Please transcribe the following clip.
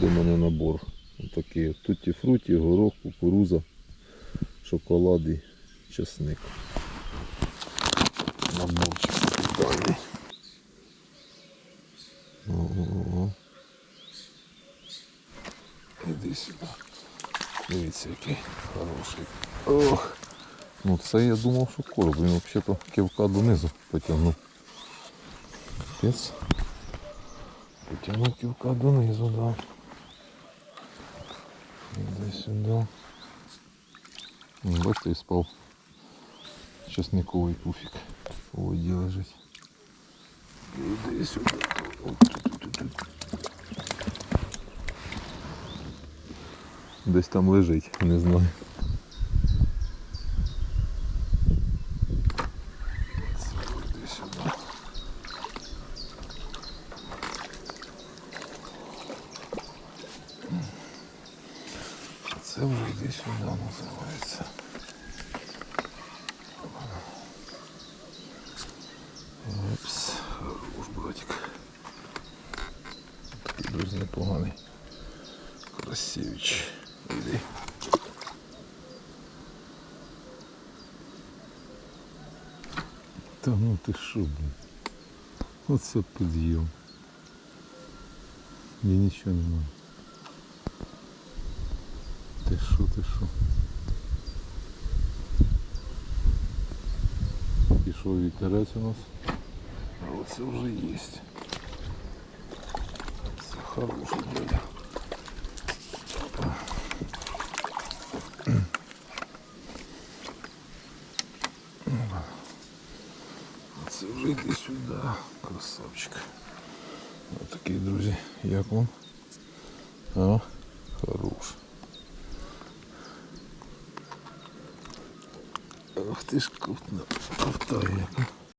буде в мене набор. Отакий. Туті фруті, горох, кукуруза, шоколад і чесник. Наборчик. Ого. Іди сюди. Дивіться, який хороший. Ох. Ну це я думав, що короб. Він взагалі-то кивка донизу потягнув. Капець. Потягнув кивка донизу, да. Іди сюди. М, Бачите, і спав. Чесниковий пуфік у воді лежить. Іди сюди. От тут, тут, тут. Десь там лежить, не знаю. Це вже йди сюди називається. Опс, хорош, братик. Такий дуже непоганий. Красивич. Іди. Та ну ти що, блін? Оце підйом. Ні, нічого немає. Ти що, ти що? Пішов вітерець у нас. А оце вже є. Це хороший дядя. Це вже йди сюди, красавчик. Ось такий, друзі, як вам? А, хорош. Ах ти ж ковтна, ковтає яка.